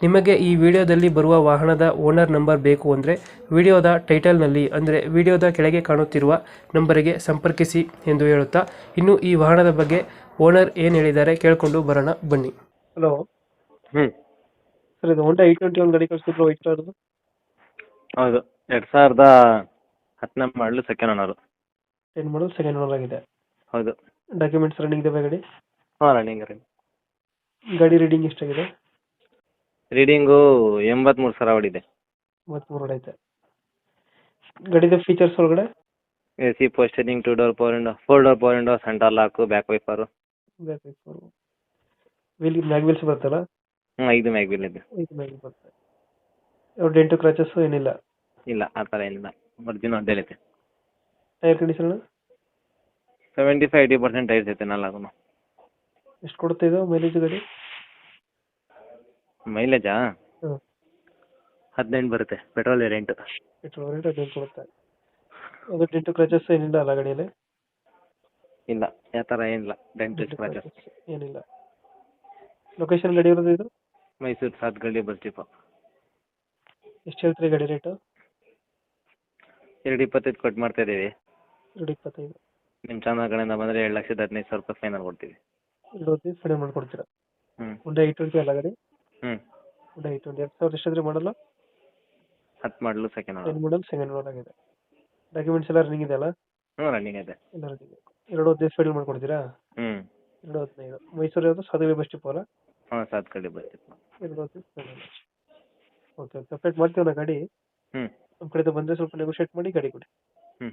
ನಿಮಗೆ ಈ ವಿಡಿಯೋದಲ್ಲಿ ಬರುವ ವಾಹನದ ಓನರ್ ನಂಬರ್ ಬೇಕು ಅಂದರೆ ವಿಡಿಯೋದ ಟೈಟಲ್ನಲ್ಲಿ ಅಂದರೆ ವಿಡಿಯೋದ ಕೆಳಗೆ ಕಾಣುತ್ತಿರುವ ನಂಬರಿಗೆ ಸಂಪರ್ಕಿಸಿ ಎಂದು ಹೇಳುತ್ತಾ ಇನ್ನು ಈ ವಾಹನದ ಬಗ್ಗೆ ಓನರ್ ಏನು ಹೇಳಿದ್ದಾರೆ ಕೇಳಿಕೊಂಡು ಬರೋಣ ಬನ್ನಿ. ಹಲೋ. ಹ್ಞೂ ಸರ್ ಇದು ಹೊಂಡಾ ಏಟ್ ಟ್ವೆಂಟಿ ಒನ್ ಗಾಡಿ ಕಳಿಸ್ತಿದ್ರು ವೈಟ್ ಕಲರ್ದು ಹೌದು. ಎರಡು ಸಾವಿರದ ಹತ್ತನೇ model second owner ten model second owner ಆಗಿದೆ. ಹೌದು. ಡಾಕ್ಯುಮೆಂಟ್ಸ್ ರನ್ನಿಂಗ್ ಇದೆ ಗಾಡಿ? ಹಾಂ ರನ್ನಿಂಗ್ ರೀ ಗಾಡಿ ರೀಡಿಂಗ್ ಎಷ್ಟಾಗಿದೆ? ರೀಡಿಂಗು ಎಂಬತ್ಮೂರು ಸಾವಿರ ಹೊಡಿದೆ. ಮೂವತ್ತ್ಮೂರು ಹೊಡೈತೆ. ಗಾಡಿದ ಫೀಚರ್ಸ್ ಒಳಗಡೆ? A C ಪೋಸ್ಟರಿಂಗ್ two door power window four door power window centre lock back wiper wheel mag wheels ಬರ್ತಲ್ಲ ಹ್ಞೂ ಐದು ಮ್ಯಾಗ್ವಿಲ್ ಇದೆ. ಐದು ಮ್ಯಾಗ್ ಬರುತ್ತೆ. ಯಾವ ಡೆಂಟು ಏನಿಲ್ಲ? ಇಲ್ಲ ಆ ಥರ ಏನಿಲ್ಲ. Original ಅಡ್ಡೈತೆ tyre condition seventy five eighty percent tyres ಐತೆ ನಾಲ್ಕು. ಎಷ್ಟು ಕೊಡುತ್ತೆ ಇದು ಮೈಲೇಜ್ ಗಾಡಿ? ಮೈಲೇಜಾ ಆ? ಹದಿನೆಂಟು ಬರುತ್ತೆ ಪೆಟ್ರೋಲ್ ವೇರಿಯಂಟ್ ಪೆಟ್ರೋಲ್ ರೇಟ್ ಹದಿನೈದು ಕೊಡುತ್ತೆ. ಅದು ಡೆಂಟು ಕ್ರಾಚಸ್ ಏನಿಲ್ಲ ಅಲ್ಲ ಗಾಡಿಯಲ್ಲಿ? ಇಲ್ಲ ಯಾವ ಥರ ಏನಿಲ್ಲ ಡೆಂಟ್ ಸ್ಕ್ರಾಚಸ್ ಕ್ರಾಚಸ್ ಏನಿಲ್ಲ. ಲೊಕೇಶನ್ ಗಾಡಿ ಇರೋದು ಇದು? ಮೈಸೂರು ಸಾತ್ ಗಳ್ಳಿ ಬಸ್ ಡಿಪೋ. ಎಷ್ಟು ಹೇಳ್ತೀರಿ ಗಾಡಿ ರೇಟು? ಎರಡು ಇಪ್ಪತ್ತೈದು ಕೊಟ್ಟು ಮಾಡ್ತಾ ಇದ್ದೀವಿ. ಎರಡು ಇಪ್ಪತ್ತೈದು. ನಿಮ್ಮ ಚಾನಲ್ ಕಡೆಯಿಂದ ಬಂದರೆ ಎರಡು ಲಕ್ಷದ ಹದಿನೈದು ಸಾವಿರ ರೂಪಾಯಿ ಫೈನಲ್ ಕೊಡ್ತೀವಿ. ಎರಡು ಹೊತ್ತಿಗೆ ಫೈನಲ್ ಮಾಡ್ಕೊಡ್ತೀರಾ? ಹ್ಞೂ ಒಂದು ಏಯ್ಟ್ ಟ್ವೆಂಟಿ ಅಲ್ಲ ಗಾಡಿ? ಹ್ಞೂ ಒಂದು ಎರಡು ಸಾವಿರದ ಎಷ್ಟಾದ್ರೆ ಮಾಡಲ್ಲ? ಹತ್ತು model second owner model second owner ಆಗಿದೆ. ಡಾಕ್ಯುಮೆಂಟ್ಸ್ ಎಲ್ಲ ರನ್ನಿಂಗ್ ಇದೆ ಅಲ್ಲ? ಹ್ಞೂ ರನ್ನಿಂಗ್ ಇದೆ. ಎಲ್ಲ ರನ್ನಿಂಗ್ ಎರಡು ಹದಿನೈದು ಫೈನಲ್ ಮಾಡ್ಕೊಡ್ತೀರಾ ಹ್ಞೂ ಎರಡು ಹದಿನೈದು. ಮೈಸೂರು ಯಾವುದು? ಸಾಧುವೆ ಬಸ್ ಡಿಪೋ ಅಲ್ಲ ಹಾಂ ಸಾತ್ ಕಡೆ ಬರ್ತೀವಿ ಎರಡು ಫೈನಲ್ ಓಕೆ ಸಪ್ರೇಟ್ ಮಾಡ್ತೀವಲ್ಲ ಗಾಡಿ? ಹ್ಞೂ ನಮ್ಮ ಕಡೆಯಿಂದ ಬಂದರೆ ಸ್ವಲ್ಪ ನೆಗೋಷಿಯೇಟ್ ಮಾಡಿ ಗಾಡಿ ಕೊಡಿ. ಹ್ಞೂ